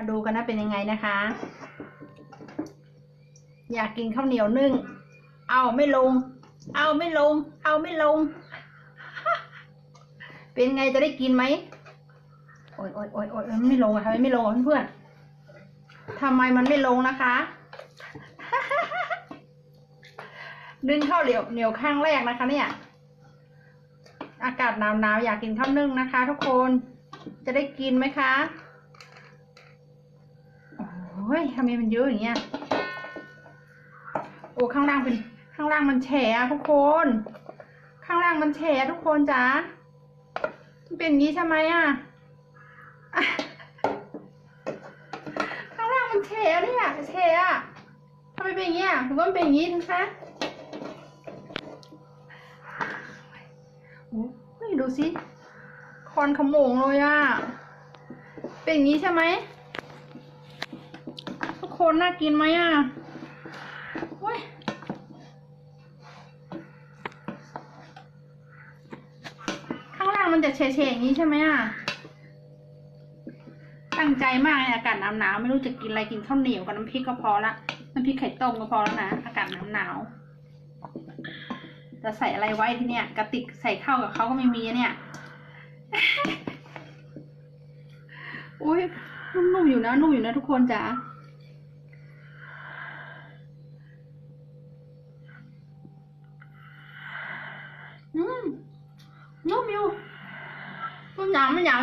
มาดูกันนะเป็นยังไงนะคะ อยากกินข้าวเหนียวนึ่ง เอาไม่ลง เอาไม่ลง เอาไม่ลง เป็นไงจะได้กินไหมโอ๊ยโอ๊ยโอ๊ยโอ๊ยมันไม่ลงอะทำไมไม่ลงเพื่อนๆทำไมมันไม่ลงนะคะนึ่งข้าวเหนียวเหนียวข้างแรกนะคะ เนี่ย อากาศหนาวๆอยากกินข้าวนึ่งนะคะ ทุกคนจะได้กินไหมคะ โอ้ยทำไมมันเยอะอย่างเงี้ย โอ้ข้างล่างเป็นข้างล่างมันแฉะทุกคน ข้างล่างมันแฉะทุกคนจ้าเป็นอย่างนี้ใช่ไหมอะ ข้างล่างมันแฉะเนี่ยแฉะทำไมเป็นอย่างเงี้ยหรือว่ามันเป็นอย่างนี้นะคะโอ้ยดูสิคอนขโมงเลยอะ เป็นอย่างนี้ใช่ไหม คนน่ากินไหมอะโอ้ยข้างล่างมันจะเฉะๆอย่างนี้ใช่ไหมอะ ตั้งใจมากเลยอากาศหนาวๆไม่รู้จะกินอะไรกินข้าวเหนียวกับน้ำพริกก็พอละน้ำพริกไข่ต้มก็พอแล้วนะอากาศหนาวๆจะใส่อะไรไว้ที่เนี่ยกระติกใส่ข้าวกับเขาก็ไม่มีอะเนี่ยอุ้ยนุ่มๆอยู่นะนุ่มอยู่นะทุกคนจ๋า อืมนุ่มอยู่มันหนาวไม่หนา